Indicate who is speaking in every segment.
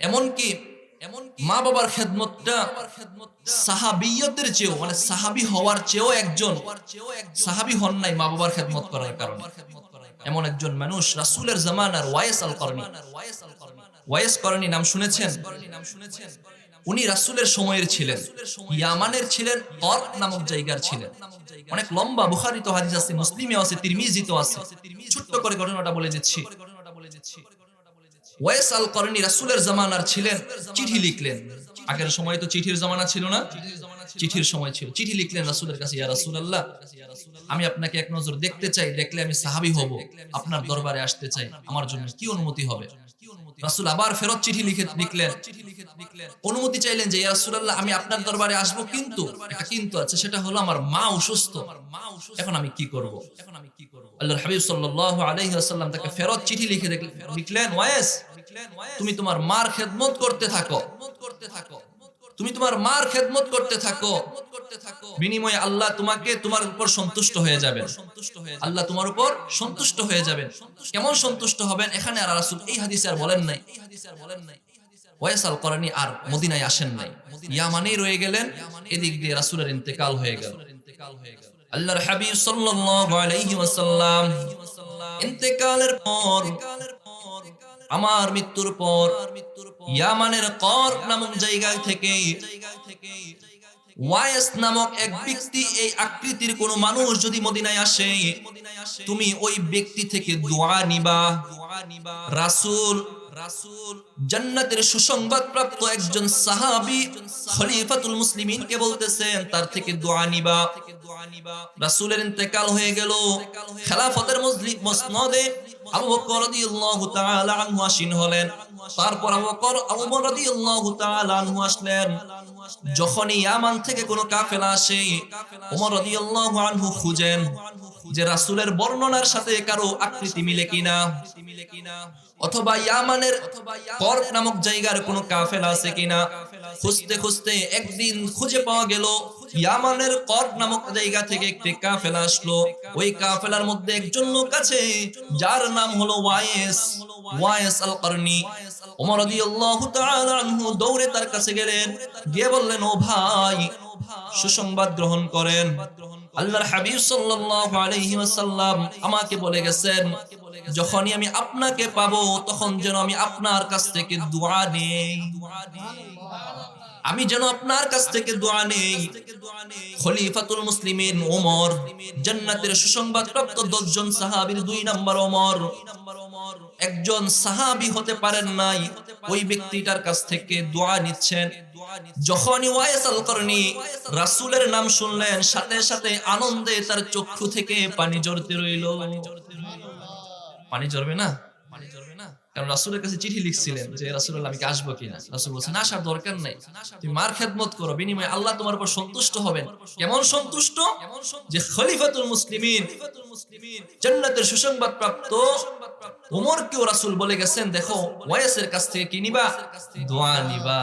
Speaker 1: এমনকি এমনকি মা বাবার খেদমতটা সাহাবিয়তের চেয়েও মানে সাহাবি হওয়ার চেয়েও একজন সাহাবি হন নাই মা বাবার খেদমত করার কারণে। এমন একজন মানুষ রাসূলের জামানার ওয়াইস আল করনি ওয়াইস করনি নাম শুনেছেন। উনি রাসূলের সময়ের ছিলেন। ইয়ামানের ছিলেন কর্ক নামক জায়গার ছিলেন। অনেক লম্বা বুখারী তো হাদিস আছে মুসলিমে আছে তিরমিজি তো আছে ছোট্ট করে ঘটনাটা বলে দিচ্ছি। ওয়াইস আল রাসূলের জামানার ছিলেন, চিঠি লিখলেন। আগের সময় তো চিঠির জামানা ছিল না, চিঠির সময় ছিল। চিঠি লিখলেন রাসূলের কাছে, ইয়া রাসূলুল্লাহ, আমি আপনাকে এক নজর দেখতে চাই, দেখলে আমি সাহাবী হব, আপনার দরবারে আসতে চাই, আমার জন্য কি অনুমতি হবে? রাসূল আবার ফেরত চিঠি লিখে লিখলেন। অনুমতি চাইলেন যে, ইয়া রাসূলুল্লাহ, আমি আপনার দরবারে আসব কিন্তু, একটা কিন্তু আছে, সেটা হলো আমার মা অসুস্থ। এখন আমি কি করব এখন আমি কি করব? আল্লাহর হাবিব সাল্লাল্লাহু আলাইহি ওয়াসাল্লাম তাকে ফেরত চিঠি লিখে লিখলেন, ওয়াইস তুমি তোমার মার খেদমত করতে থাকো। করতে থাকো তুমি তোমার মার খেদমত করতে থাকো। বিনিময়ে আল্লাহ তোমাকে তোমার উপর সন্তুষ্ট হয়ে যাবেন। আল্লাহ তোমার উপর সন্তুষ্ট হয়ে যাবেন। কেমন সন্তুষ্ট হবেন? এখানে আর রাসূল এই হাদিসে আর বলেন নাই। ওয়াইস আল করানি আর মদিনায় আসেন নাই। ইয়ামানেই রয়ে গেলেন, এদিক দিয়ে রাসূলের ইন্তেকাল হয়ে গেল। আল্লাহর হাবিব সাল্লাল্লাহু আলাইহি ওয়াসাল্লাম ইন্তেকালের পর আমার মৃত্যুর পর ইয়ামানের কর নামক জায়গা থেকে ওয়াইস নামক এক ব্যক্তি এই আকৃতির কোন মানুষ যদি মদিনায় আসে, তুমি ওই ব্যক্তি থেকে দোয়া নিবা। জান্নাতের একজন সাহাবী খলিফাতুল বলতেছেন, তার থেকে দোয়া নিবা। রাসূলের ইন্তেকাল হয়ে গেল। খেলাফতের মসনদে কোনো বর্ণনার সাথে কারও আকৃতি মিলে কিনা। অথবা ইয়ামানের কর্ক নামক জায়গার কোনো কাফেলা আছে কিনা? খুঁজতে খুঁজতে একদিন খুঁজে পাওয়া গেল ইয়ামানের কর্ক নামক জায়গা থেকে একটি কাফেলা আসলো। ওই কাফেলার মধ্যে একজন লোক আছে, যার নাম হলো ওয়াইস ওয়াইস আল করনি ওমর রাদিয়াল্লাহু তাআলা আনহু দৌড়ে তার কাছে গেলেন। গিয়ে বললেন, ও ভাই, সুসংবাদ গ্রহণ করেন। আল্লাহর হাবিব সাল্লাল্লাহু আলাইহি ওয়াসাল্লাম আমাকে বলে গেছেন, যখনই আমি আপনাকে পাবো, তখন যেন আমি আপনার কাছ থেকে দোয়া নেই। আমি যেন আপনার কাছ থেকে দোয়া নেই। খলিফাতুল মুসলিমিন ওমর, জান্নাতের সুসংবাদ প্রাপ্ত দশজন সাহাবীর দুই নাম্বার ওমর। একজন সাহাবী হতে পারেন নাই ওই ব্যক্তিটার কাছ থেকে দোয়া নিচ্ছেন। যখনই ওয়াইস আল করনি রাসুলের নাম শুনলেন, সাথে সাথে আনন্দে তার চক্ষু থেকে পানি ঝরতে রইল। পানি ঝরবে না? কারণ রাসূলের কাছে চিঠি লিখছিলেন যে, রাসূলুল্লাহ, আমি আসব কিনা? রাসূল বলছেন আসার দরকার নাই। তুমি মার খেদমত করো। বিনিময়ে আল্লাহ তোমার উপর সন্তুষ্ট হবেন। কেমন সন্তুষ্ট? যে খলিফাতুল মুসলিমিন জান্নাতের সুসংবাদ প্রাপ্ত ওমরকেও রাসূল বলে গেছেন, দেখো, ওয়াইসের কাছ থেকে কি নিবা? দোয়া নিবা।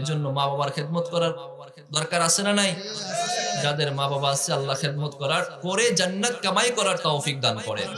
Speaker 1: এজন্য মা বাবার খেদমত করার দরকার আছে না নাই? যাদের মা বাবা আছে, আল্লাহ খেদমত করার, করে জান্নাত কামাই করার তৌফিক দান করেন।